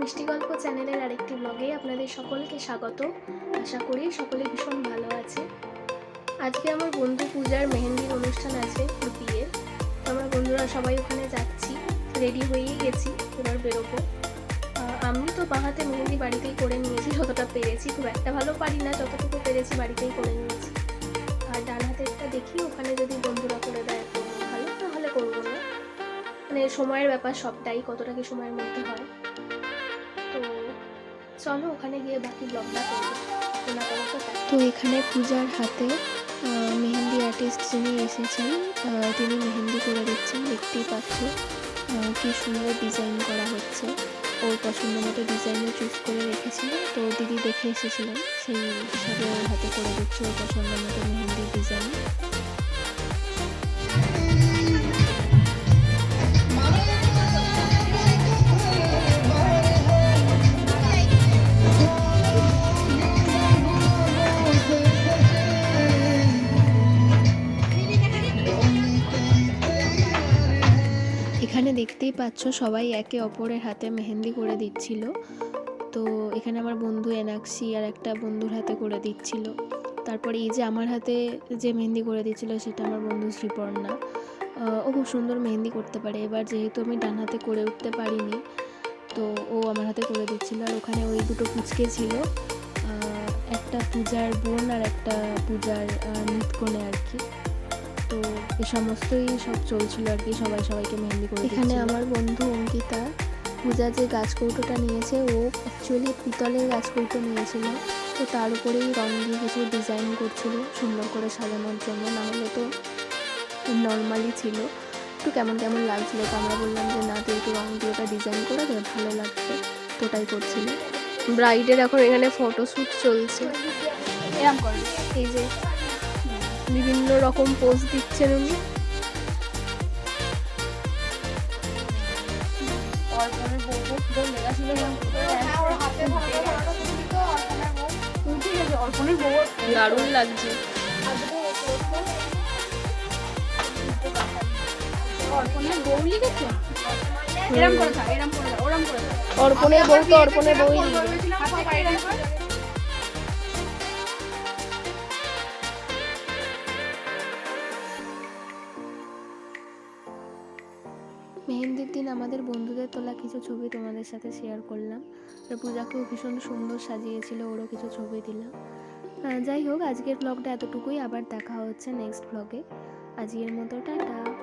মিষ্টি গল্প চ্যানেলের আরেকটি ব্লগে আপনাদের সকলকে স্বাগত। আশা করি সকলে ভীষণ ভালো আছে। আজকে আমার বন্ধু পূজার মেহেন্দির অনুষ্ঠান আছে বিয়ের আমরা বন্ধুরা, সবাই ওখানে যাচ্ছি রেডি হয়েই গেছি, এবার বেরোবো। আমি তো বাঁহাতে মেহেন্দি বাড়িতেই করে নিয়েছি, যতটা পেরেছি। খুব একটা ভালো পারি না, যতটুকু পেরেছি বাড়িতেই করে নিয়েছি। আর ডান হাতেরটা দেখি, ওখানে যদি বন্ধুরা করে দেয়, ভালো, তাহলে করব না। মানে সময়ের ব্যাপার সবটাই, কতটা কি সময়ের মধ্যে হয়। চলো ওখানে গিয়ে বাকি ব্লগটা তো এখানে পূজার হাতে মেহেন্দি আর্টিস্ট যিনি এসেছেন তিনি মেহেন্দি করে দিচ্ছেন, দেখতেই পাচ্ছ কি সুন্দর ডিজাইন করা হচ্ছে। ওর পছন্দ মতো ডিজাইনও চুজ করে রেখেছিল। তো দিদি দেখে এসেছিলেন, সেই হিসাবে ওর হাতে করে দিচ্ছে, ওর পছন্দ মতো মেহেন্দির ডিজাইন এখানে দেখতেই পাচ্ছ সবাই একে অপরের হাতে মেহেন্দি করে দিচ্ছিল। তো এখানে আমার বন্ধু এনাক্সি আর একটা বন্ধুর হাতে করে দিচ্ছিল। তারপরে এই যে আমার হাতে যে মেহেন্দি করে দিচ্ছিল সেটা আমার বন্ধু শ্রীপর্ণা। ও খুব সুন্দর মেহেন্দি করতে পারে। এবার যেহেতু আমি ডান হাতে করে উঠতে পারিনি, তো ও আমার হাতে করে দিচ্ছিল। আর ওখানে ওই দুটো পুচকে ছিল। একটা পূজার বোন আর একটা পূজার নিতকনে আর কি। তো এ সমস্তই সব চলছিল আর কি সবাই সবাইকে মেহেন্দি করে এখানে আমার বন্ধু অঙ্কিতা পূজা যে গাছ কৌটোটা নিয়েছে ও অ্যাকচুয়ালি পিতলের গাছ কৌটো নিয়েছিল। তো তার উপরেই রং দিয়ে কিছু ডিজাইন করছিল সুন্দর করে সাজানোর জন্য। না হলে তো নর্মালি ছিল। একটু কেমন কেমন লাগছিল তো আমরা বললাম যে না তুই একটু রং দিয়ে ওটা ডিজাইন করে দে ভালো লাগছে। তো ওটাই করছিল। ব্রাইডের এখন এখানে ফটোশ্যুট চলছে। এরম করে। এই যে বিভিন্ন রকম পোজ দিচ্ছেন উনি। অর্পণের বউ। দারুণ লাগছে। অর্পণের বউ লিখেছে? এরম করে থাক এরম করে থাক ওরম করে থাক। অর্পণের বউ তো অর্পণের বউই লিখবে। মেহেন্দির দিন আমাদের বন্ধুদের তোলা কিছু ছবি তোমাদের সাথে শেয়ার করলাম। আর পূজাকেও ভীষণ সুন্দর সাজিয়েছিল, ওরও কিছু ছবি দিলাম। যাই হোক, আজকের ব্লগটা এতটুকুই। আবার দেখা হচ্ছে নেক্সট ব্লগে আজকের মতো, টাটা।